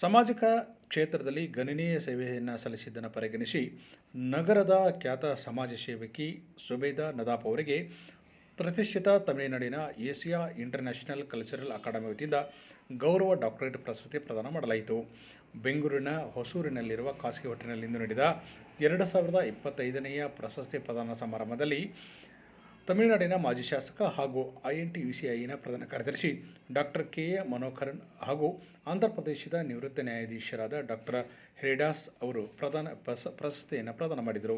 ಸಾಮಾಜಿಕ ಕ್ಷೇತ್ರದಲ್ಲಿ ಗಣನೀಯ ಸೇವೆಯನ್ನು ಸಲ್ಲಿಸಿದ್ದನ್ನು ಪರಿಗಣಿಸಿ ನಗರದ ಖ್ಯಾತ ಸಮಾಜ ಸೇವಕಿ ಸುಬೇದ ನದಾಪ್ ಅವರಿಗೆ ಪ್ರತಿಷ್ಠಿತ ತಮಿಳುನಾಡಿನ ಏಷ್ಯಾ ಇಂಟರ್ನ್ಯಾಷನಲ್ ಕಲ್ಚರಲ್ ಅಕಾಡೆಮಿ ವತಿಯಿಂದ ಗೌರವ ಡಾಕ್ಟರೇಟ್ ಪ್ರಶಸ್ತಿ ಪ್ರದಾನ ಮಾಡಲಾಯಿತು. ಬೆಂಗಳೂರಿನ ಹೊಸೂರಿನಲ್ಲಿರುವ ಖಾಸಗಿ ಹೋಟೆಲ್ನಲ್ಲಿಂದು ನಡೆದ ಎರಡು ಸಾವಿರದ ಇಪ್ಪತ್ತೈದನೆಯ ಪ್ರಶಸ್ತಿ ಪ್ರದಾನ ಸಮಾರಂಭದಲ್ಲಿ ತಮಿಳುನಾಡಿನ ಮಾಜಿ ಶಾಸಕ ಹಾಗೂ I N T U C ಐನ ಪ್ರಧಾನ ಕಾರ್ಯದರ್ಶಿ ಡಾಕ್ಟರ್ ಕೆ ಎ ಮನೋಹರನ್ ಹಾಗೂ ಆಂಧ್ರ ಪ್ರದೇಶದ ನಿವೃತ್ತ ನ್ಯಾಯಾಧೀಶರಾದ ಡಾಕ್ಟರ್ ಹೆರಿಡಾಸ್ ಅವರು ಪ್ರಧಾನ ಪ್ರಶಸ್ತಿಯನ್ನು ಪ್ರದಾನ ಮಾಡಿದರು.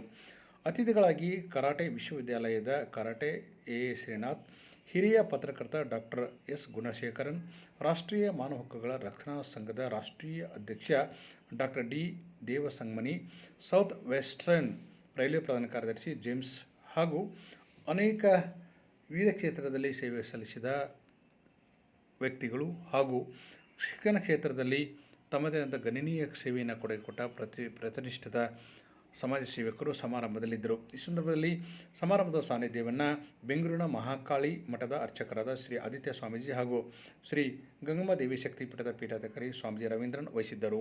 ಅತಿಥಿಗಳಾಗಿ ಕರಾಟೆ ವಿಶ್ವವಿದ್ಯಾಲಯದ ಕರಾಟೆ ಎ ಎ ಶ್ರೀನಾಥ್, ಹಿರಿಯ ಪತ್ರಕರ್ತ ಡಾಕ್ಟರ್ ಎಸ್ ಗುಣಶೇಖರನ್, ರಾಷ್ಟ್ರೀಯ ಮಾನವ ಹಕ್ಕುಗಳ ರಕ್ಷಣಾ ಸಂಘದ ರಾಷ್ಟ್ರೀಯ ಅಧ್ಯಕ್ಷ doctor D Devasangamani, south western railway ಪ್ರಧಾನ ಕಾರ್ಯದರ್ಶಿ ಜೇಮ್ಸ್ ಹಾಗೂ ಅನೇಕ ವಿವಿಧ ಕ್ಷೇತ್ರದಲ್ಲಿ ಸೇವೆ ಸಲ್ಲಿಸಿದ ವ್ಯಕ್ತಿಗಳು ಹಾಗೂ ಶಿಕ್ಷಣ ಕ್ಷೇತ್ರದಲ್ಲಿ ತಮ್ಮದೇ ಆದ ಗಣನೀಯ ಸೇವೆಯನ್ನು ಕೊಡಕೊಟ್ಟ ಪ್ರತಿ ಪ್ರತಿಷ್ಠಿತ ಸಮಾಜ ಸೇವಕರು ಸಮಾರಂಭದಲ್ಲಿದ್ದರು. ಈ ಸಂದರ್ಭದಲ್ಲಿ ಸಮಾರಂಭದ ಸಾನ್ನಿಧ್ಯವನ್ನು ಬೆಂಗಳೂರಿನ ಮಹಾಕಾಳಿ ಮಠದ ಅರ್ಚಕರಾದ ಶ್ರೀ ಆದಿತ್ಯ ಸ್ವಾಮೀಜಿ ಹಾಗೂ ಶ್ರೀ ಗಂಗಮ್ಮ ದೇವಿ ಶಕ್ತಿ ಪೀಠದ ಪೀಠಾಧಿಕಾರಿ ಸ್ವಾಮೀಜಿ ರವೀಂದ್ರನ್ ವಹಿಸಿದ್ದರು.